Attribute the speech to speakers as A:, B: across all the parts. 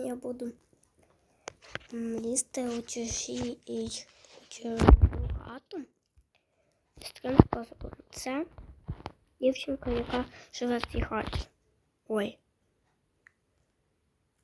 A: я буду лізти у чужі і чужу хату. Ким способом. Це дівчинка, яка живе в цій хаті. Ой.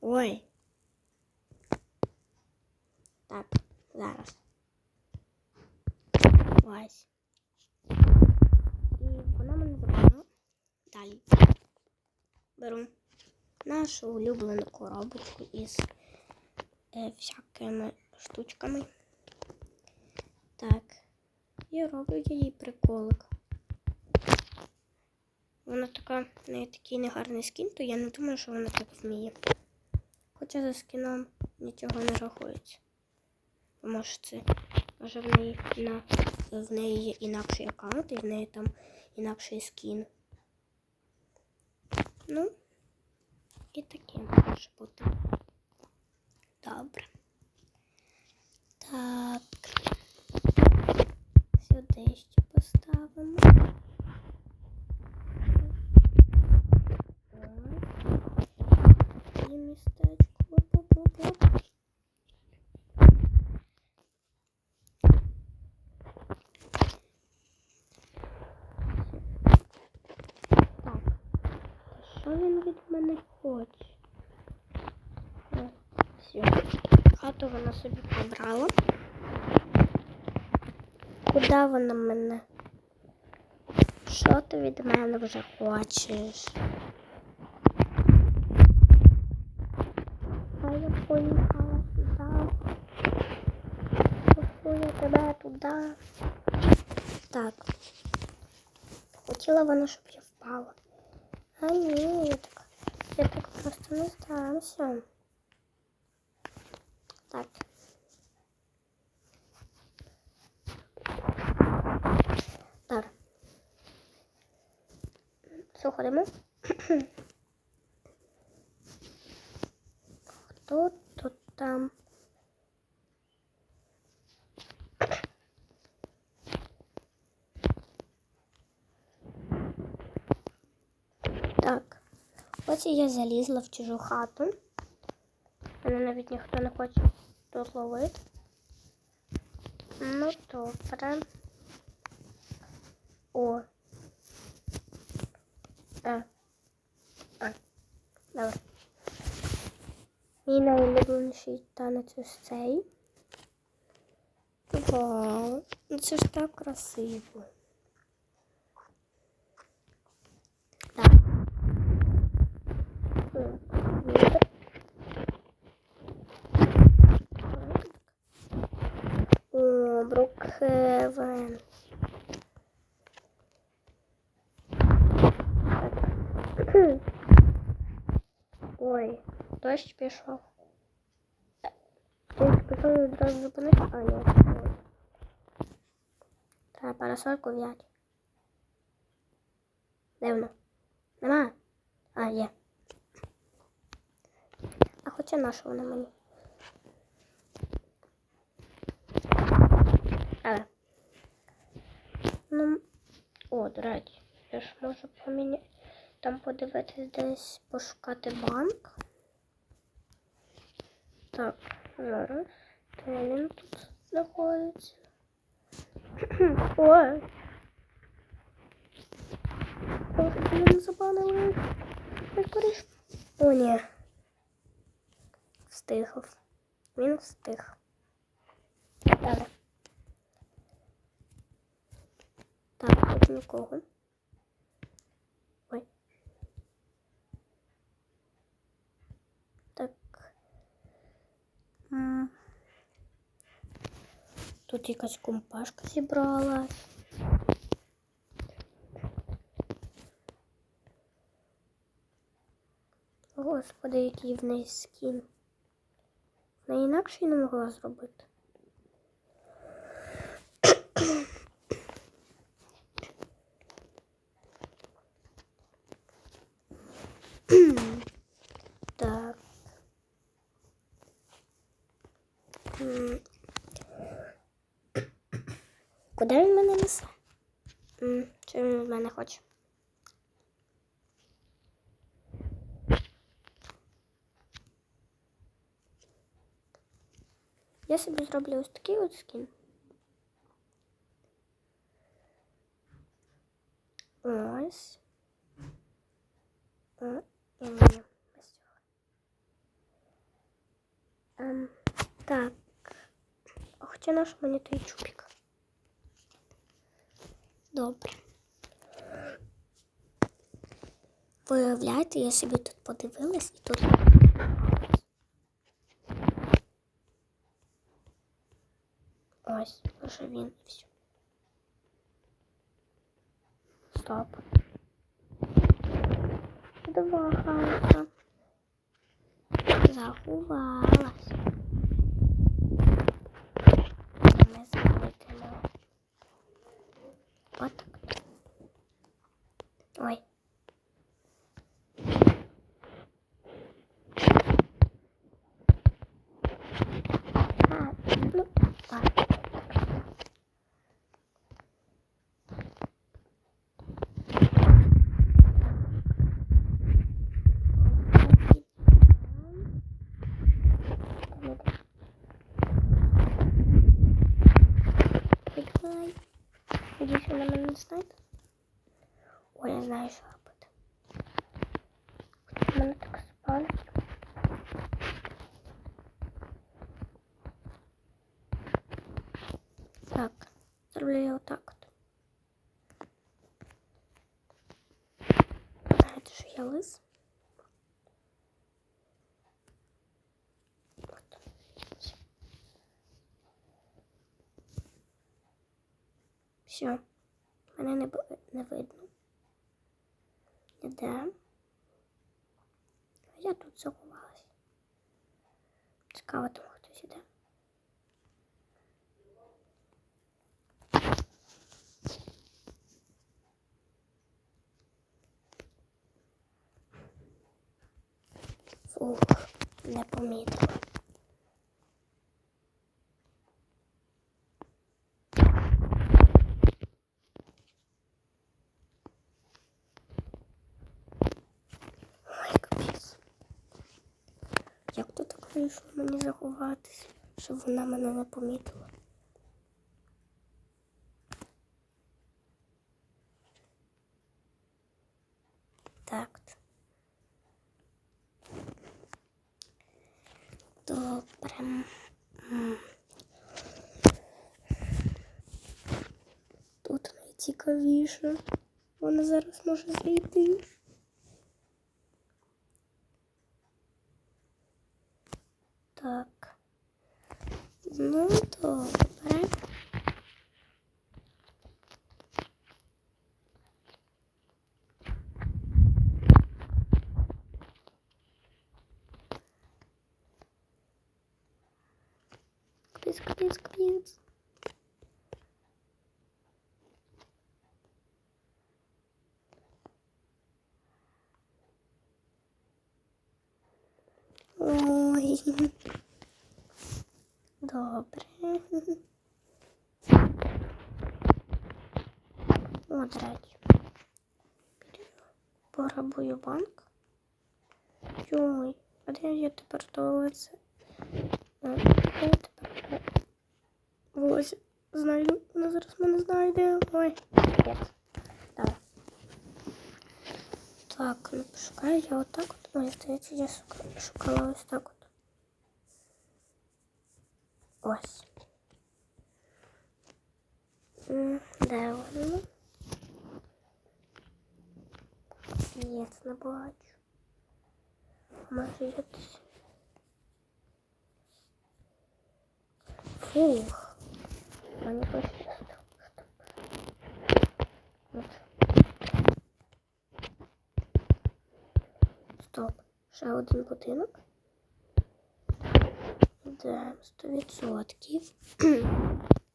A: Ой. Так, зараз. Ось. І вона мене забрала. Далі. Беру нашу улюблену коробочку із е, всякими штучками. Так. І роблю їй приколик. Вона така, в неї такий негарний скін, то я не думаю, що вона так вміє. Хоча за скіном нічого не рахується. Бо Може це може в неї на в неї є інакший аккаунт, і в неї там інакший скін. Ну, і таке може бути. Добре. Так. Сюди ще поставимо. І містечко. Що він від мене хоче? Все. Хату вона собі прибрала. Куди вона мене? Що ти від мене вже хочеш? А я поїхала туди. Пусу я тебе туди. Так. Хотіла вона, щоб я впала. А ні, я так, просто не здамся. Так. Так. Заходимо. Хто тут там? Так. Ось і я залізла в чужу хату. Мене навіть ніхто не хоче тут ловити. Ну добре. О. А. А. Добре. Мій найулюбленіший танець ось цей. Вау. Ну це ж так красиво. Так. М, добре. О, Брукхевен. Ой, дощ пішов. І одразу зупинився. А, ні. Треба парасольку взяти. Де вона? Нема? А, є. А хоча наша вона мені? Але. Ну, о, до речі, я ж можу поміняти. Там подивитись десь пошукати банк. Так, зараз. Де він тут знаходиться? Ой. Ой, він забанили. Скоріш. О, ні. Встигав. Він встиг. Далі. Так, тут нікого. Тут якась компашка зібралась. Господи, який в неї скін. Вона інакше не могла зробити. Так. М. Куди він мене несе? М, Що він від мене хоче? Я собі зроблю ось такий от скін. Ось. О, і ні, без цього. Ем, так. А Хоча наш мені той чупік. Добре. Виявляєте, я собі тут подивилась і тут. Ось, лише він і все. Стоп. Два галка. Заховалась. Ми зайдемо. От Так, зроблю я отак от. Знаєте, що я лис? От. Все. Мене не, не видно. Ніде. Я тут заховалась. Цікаво, там хтось іде. Фух, не помітила. Як то так вийшло мені заховатися, щоб вона мене не помітила? Так. Добре. М. Тут найцікавіше. Вона зараз може зайти. Так. Ну, добре. Пограбую банк. Йой, а де я тепер? А, де я тепер то- Ось, знайду. Вона зараз мене знайде. Ой, капець. Давай. Так, ну пошукаю я отак от. Ой, здається, я шука- шукала ось так от. Ось. Де воно? Ні, не бачу. Може я десь. Фух. Мені пощастило. От. Стоп. Ще один будинок. Да, сто відсотків.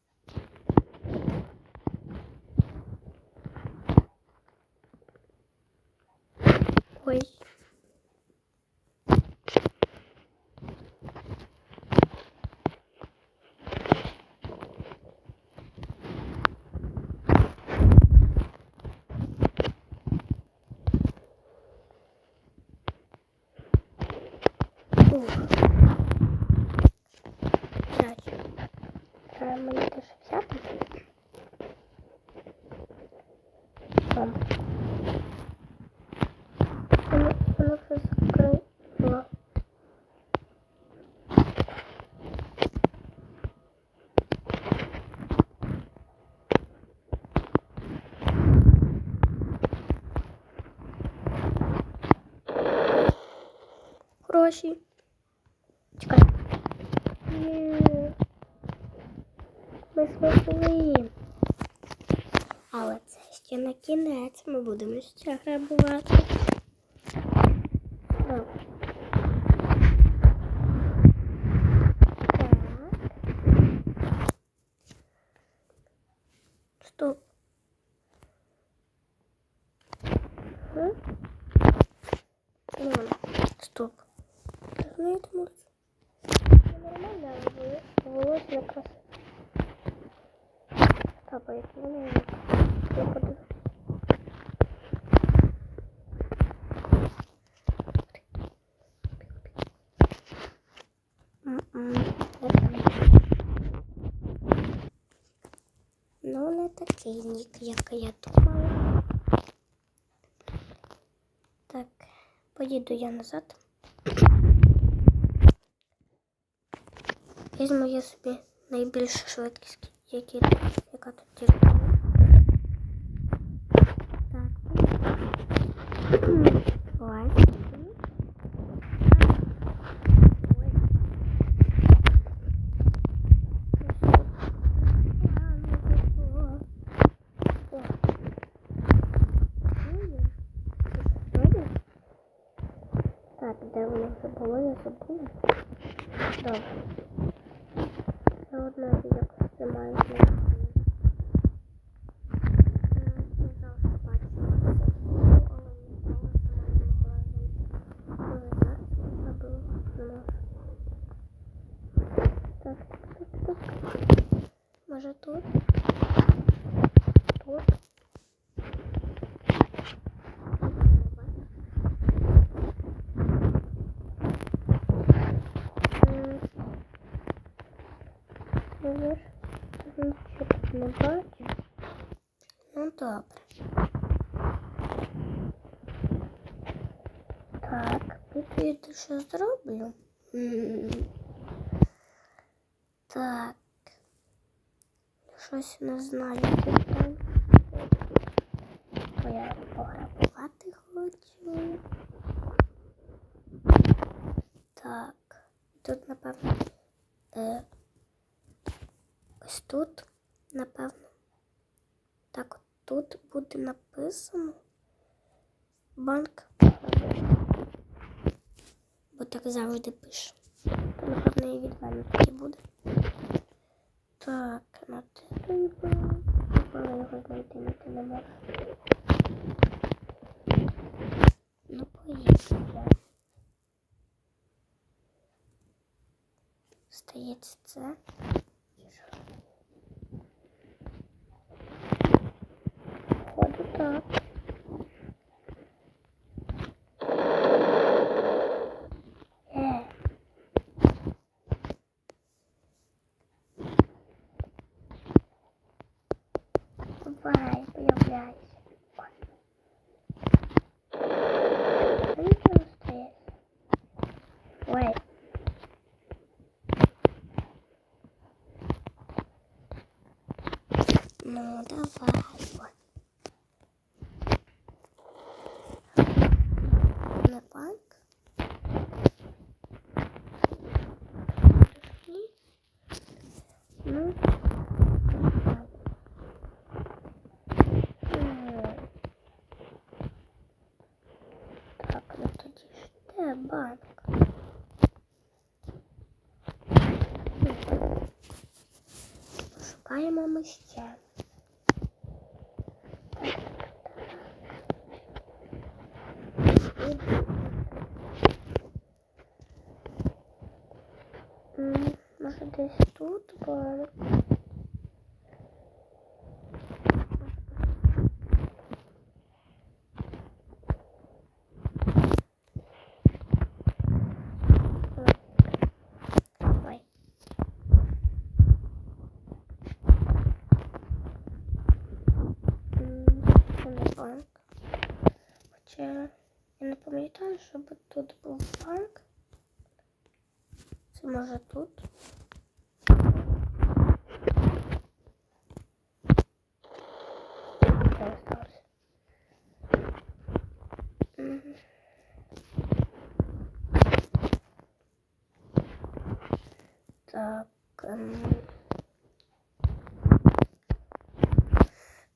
A: гроші. Чекай. Ми змогли. Але це ще не кінець. Ми будемо ще грабувати. Так. Стоп. Стоп. Ну, это может... Нормально, але волос якраз капає. Ну, я подивлюсь. М-м, это не. Ну, не такий нік, як я думала. Так, поїду я назад. Візьму я собі найбільшу швидкість, які, яка тут тільки. є. Так. Ой. Ой. Так, де воно вже було, я забула. Добре. Заодно якось це має значення. Е, Не завжди бачила це відео, але ніколи сама не могла знайти. Але зараз я забула. Не можу. Так, так, так, так. Може тут? Тут? М, Ну, я ж нічого тут не бачу. Ну, добре. Так, піду що зроблю. М. Так. Щось не знаю. тут там. Бо я пограбувати хочу. Так. Тут, напевно. Е, ось тут, напевно. Так, от тут буде написано банк. Бо так завжди пише. Напевно, і від мене тоді буде. Так, на це треба. Коли його знайти на те не можу. Ну, поїхали. Стається це. Ходу так. Е. Давай, появляйся. Ну, ничего стоять. Ой. Ну, давай. Вот. На банк. Пришли. Ну, давай. М. Так, ну тоді ж де банк? М. Ми ще. Може десь тут банк? Ой. М, Це не банк. Хоча я не пам'ятаю, щоб тут був банк. Це може тут. Де осталось? Мгм. Так. ем.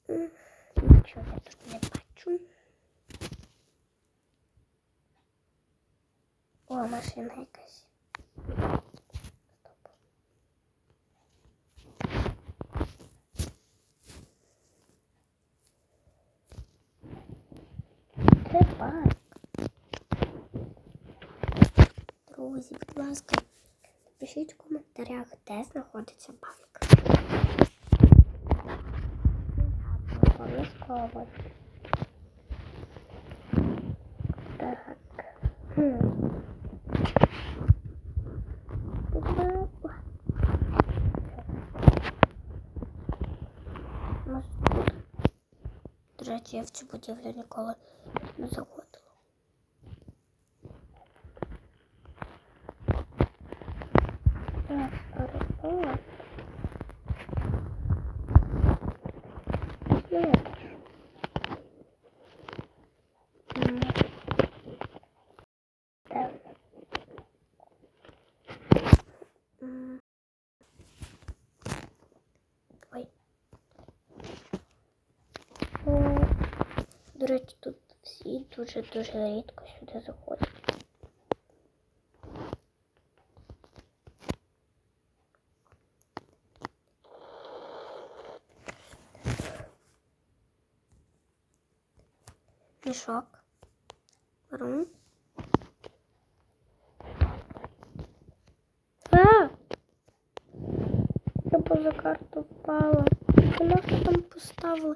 A: М, Нічого я тут не бачу. О, машина якась. Стоп. Це парк. Друзі, будь ласка, напишіть в коментарях, де знаходиться банк. Обов'язково. Так. До речі, я в цю будівлю ніколи не заходила. Так, аеропорт. Знаєш. М. Де вона? М. Ой. О, До речі, тут всі дуже-дуже рідко сюди заходять. Мішок. Беру. А! Я поза карту впала. Нас там поставили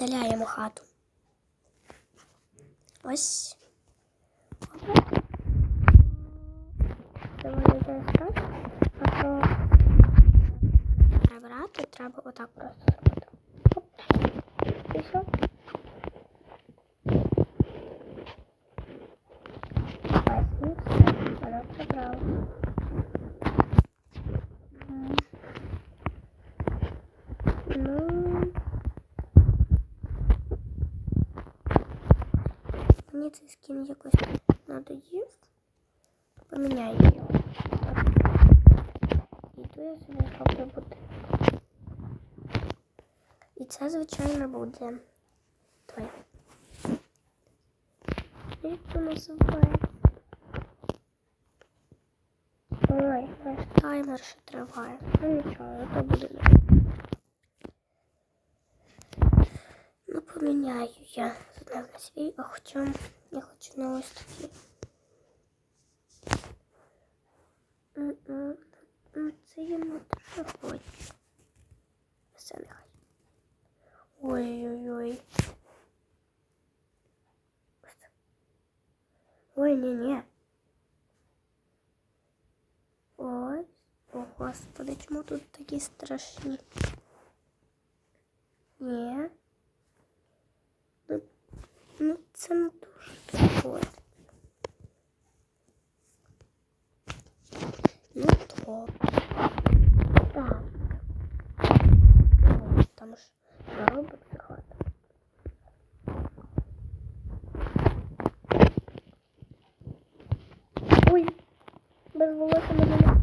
A: Видаляємо хату. Ось. Опа. Це. А то прибирати треба отак просто зробити. І все. Ось, і все. Вона прибрала. М. Ну. Мені цей скін якось надоїв. Поміняю його. Іду я собі роблю будинок. І це, звичайно, буде той. Як це називає? Ой, наш таймер ще триває. Ну нічого, то буде. Ну, поміняю я з одним на свій, а хоча я хочу на ось такі. Це я не дуже хочу. Все нехай. Ой-ой-ой. Ой, ні-ні. Ой, о господи, чому тут такі страшні? Ні. Ну, ну це не дуже підходить. Ну то. Так. О, там ж робот заходить. Ой, без волосся мене не.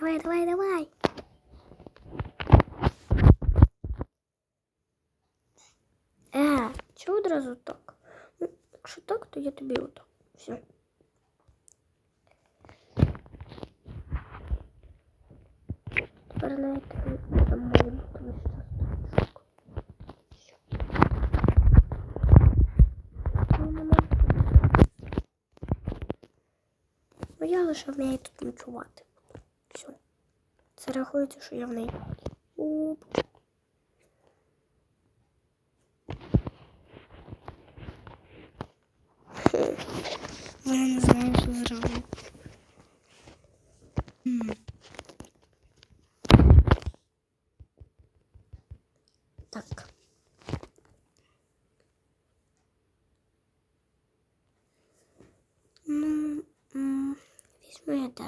A: Давай, давай, давай. одразу так. Ну, Якщо так, то я тобі отак. Все. Тепер навіть там можемо ну, Бо ну, я лише в неї тут ночувати. Все. Це рахується, що я в неї. Оп.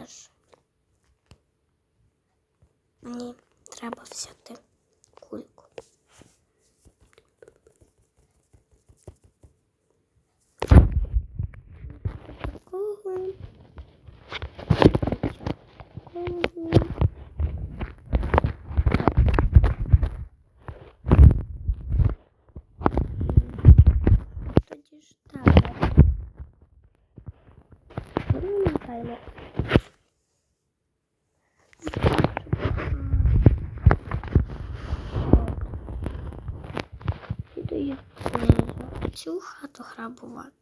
A: теж. Мені треба взяти кульку. Такого. Такого. Today, всю хату грабувати.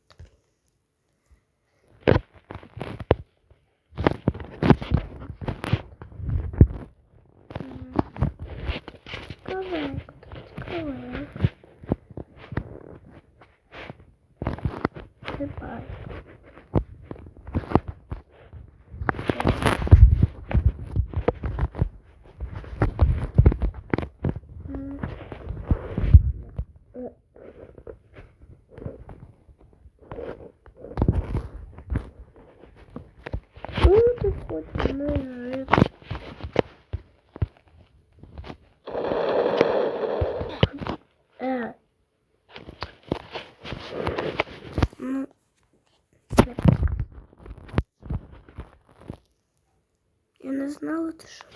A: не знала, то що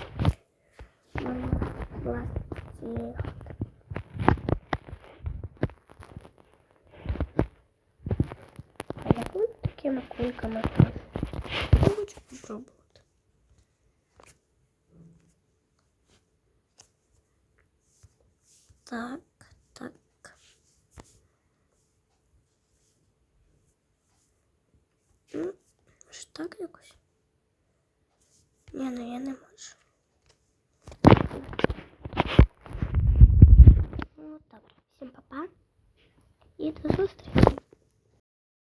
A: власне. А я такими кульками. Я хочу ну, попробувати.